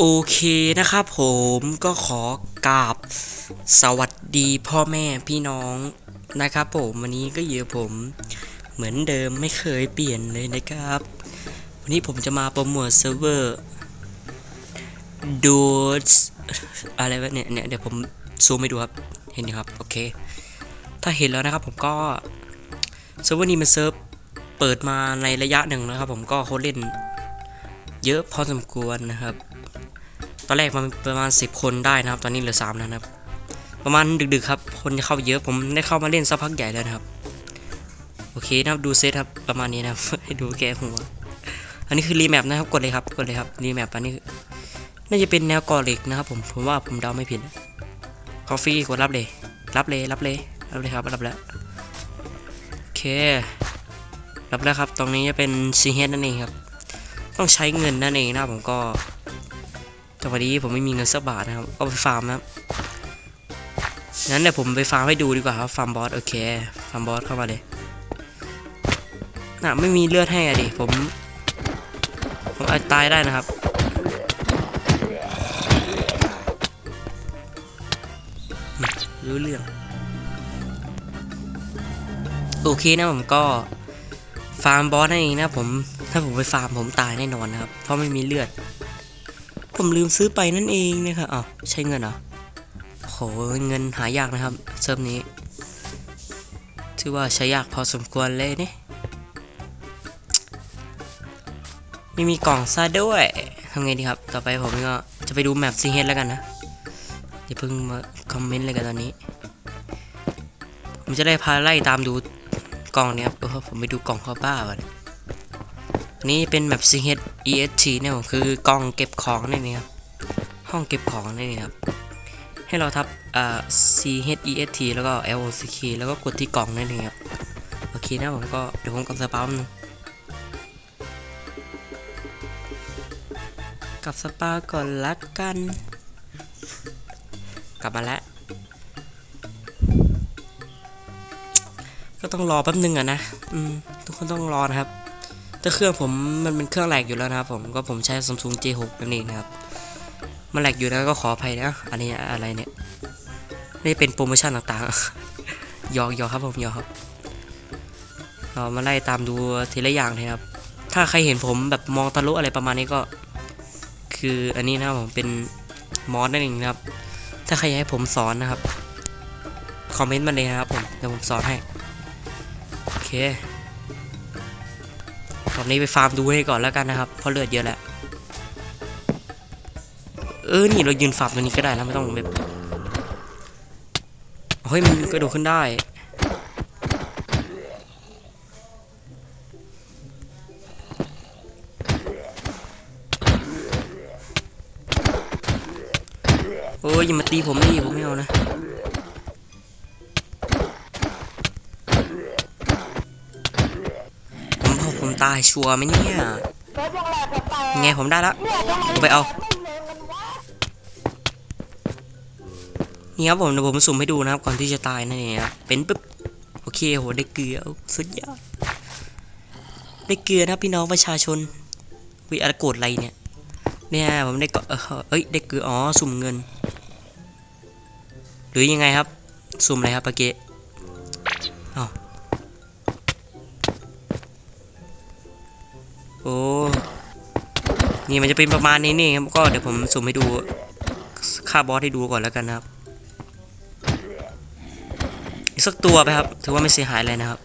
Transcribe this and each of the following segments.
โอเคนะครับผมก็ขอกราบสวัสดีพ่อแม่พี่น้องนะครับผมวันนี้ก็อยู่ผมเหมือนเดิมไม่เคยเปลี่ยนเลยนะครับ วันนี้ผมจะมาโปรโมทเซิร์ฟเวอร์ดูอะไรวะเนี่ยเนี่ยเดี๋ยวผมซูมให้ดูครับเห็นไหมครับโอเค ถ้าเห็นแล้วนะครับผมก็เซิร์ฟเวอร์นี้มันเซิร์ฟเปิดมาในระยะหนึ่งนะครับผมก็คนเล่น เยอะพอสมควรนะครับ ตอนแรกมันประมาณ 10 คนได้นะครับ ตอนนี้เหลือ3แล้วนะครับ ประมาณดึกๆครับ คนจะเข้าเยอะผมได้เข้ามาเล่นสักพักใหญ่แล้วนะครับ โอเคนะครับดูเซตครับประมาณนี้นะครับ ให้ดูแกหัว อันนี้คือรีแมปนะครับกดเลยครับกดเลยครับรีแมปอันนี้น่าจะเป็นแนวก่อเหล็กนะครับ ผมผมว่าผมเดาไม่ผิดคอฟฟี่กดรับเลย รับเลยรับเลยรับเลยครับรับแล้วโอเครับแล้วครับ ตรงนี้จะเป็นซีเฮดนั่นเองครับ ต้องใช้เงินนั่นเองนะผมก็แต่วันนี้ผมไม่มีเงินสักบาทนะครับ ก็ไปฟาร์มนะงั้นเดี๋ยวผมไปฟาร์มให้ดูดีกว่าครับฟาร์มบอสโอเคฟาร์มบอสเข้ามาเลยน่ะไม่มีเลือดให้อะดิผม ผมอาจตายได้นะครับ รู้เรื่อง โอเคนะผมก็ ฟาร์มบอสนั่นเองนะผม ถ้าผมไปฟาร์มผมตายแน่นอนนะครับ เพราะไม่มีเลือด ผมลืมซื้อไปนั่นเองนะครับอ้าวใช้เงินเหรอโหเงินหายากนะครับเซิร์ฟนี้ ถือว่าใช้ยากพอสมควรเลยเนี่ยไม่มีกล่องซะด้วยทำไงดีครับ ต่อไปผมก็จะไปดูแมปซีเฮดแล้วกันนะอย่าเพิ่งมาคอมเมนต์เลยกันตอนนี้ ผมจะได้พาไล่ตามดูกล่องเนี้ยครับผมไปดูกล่องเขาบ้าว่อน นี้เป็นแบบ CH EST เนี่ยผมคือกล่องเก็บของนี่นี่ครับห้องเก็บของนี่นี่ครับให้เราทับอ่า CH EST แล้วก็ LOCK แล้วก็กดที่กล่องนั่นเองครับโอเคนะผมก็เดี๋ยวผมกดสปาหนึงกับสปาก่อนละกัน กลับมาแล้วก็ต้องรอแป๊บนึงอะนะ อืม ทุกคนต้องรอนะครับ แต่เครื่องผมมันเป็นเครื่องแหลกอยู่แล้วนะครับผมก็ผมใช้ Samsung J6 นั่นเองนะครับ มันแหลกอยู่แล้วก็ขออภัยนะอันนี้อะไรเนี่ยนี่เป็นโปรโมชั่นต่างๆยอกยอกครับผมยอกครับเรามาไล่ตามดูทีละอย่างเลยครับ ถ้าใครเห็นผมแบบมองทะลุอะไรประมาณนี้ก็ คืออันนี้นะครับผมเป็นมอสนั่นเองนะครับ ถ้าใครอยากให้ผมสอนนะครับคอมเมนต์มาเลยนะครับผมเดี๋ยวผมสอนให้โอเค ตอนนี้ไปฟาร์มดูให้ก่อนแล้วกันนะครับเพราะเลือดเยอะแหละเออนี่เรายืนฟาร์มตรงนี้ก็ได้นะไม่ต้องแบบเฮ้ยมันกระโดดขึ้นได้โอ้ยอย่ามาตีผมดิผมไม่เอานะ ตายชัวร์ไหมเนี่ยยังไงผมได้แล้วไปเอานี่ครับผมเดี๋ยวผมสุ่มให้ดูนะครับก่อนที่จะตายนั่นเองครับเป็นปึ๊บโอเคโหได้เกลือสุดยอดได้เกลือนะครับพี่น้องประชาชนวิอะไรโกรธอะไรเนี่ยเนี่ยผมได้ก็เออเอ้ยได้เกลืออ๋อสุ่มเงิน หรือยังไงครับ สุ่มอะไรครับปะเกะอ้า โอ้ นี่มันจะเป็นประมาณนี้นี่ครับ ก็เดี๋ยวผมสุ่มให้ดูค่าบอสให้ดูก่อนแล้วกันนะครับ อีกสักตัวไปครับ ถือว่าไม่เสียหายอะไรนะครับ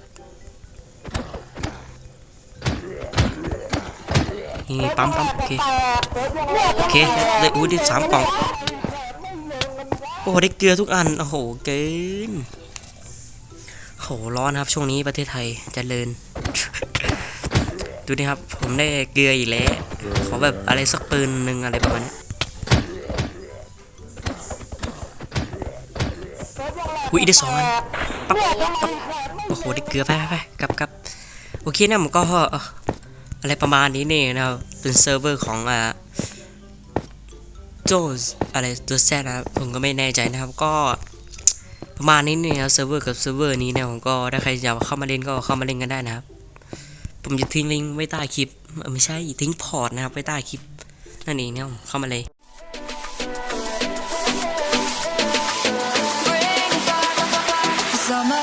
นี่ปั๊มปั๊มโอเค โอเคได้อุ้ยได้สามกล่อง โอ้ได้เกลือทุกอัน โอ้โห เกินโหร้อนครับ ช่วงนี้ประเทศไทยเจริญ ดูดิครับ ผมได้เกลืออีกแล้ว ขอแบบอะไรสักปืนหนึ่งอะไรประมาณนี้อุ้ยได้สองอันปั๊บปั๊บโอ้โหได้เกลือไปไปกลับกลับโอเคนะผมก็อะไรประมาณนี้นี่นะครับเป็นเซิร์ฟเวอร์ของอ่าโจสอะไรตัวแซนะครับผมก็ไม่แน่ใจนะครับ ก็ประมาณนี้นี่ครับเซิร์ฟเวอร์กับเซิร์ฟเวอร์นี้เนี่ยผมก็ถ้าใครอยากเข้ามาเล่นก็เข้ามาเล่นกันได้นะครับ ผมจะทิ้งลิงไว้ใต้คลิปไม่ใช่ทิ้งพอร์ตนะครับไว้ใต้คลิป นั่นเองเนี่ยเข้ามาเลยส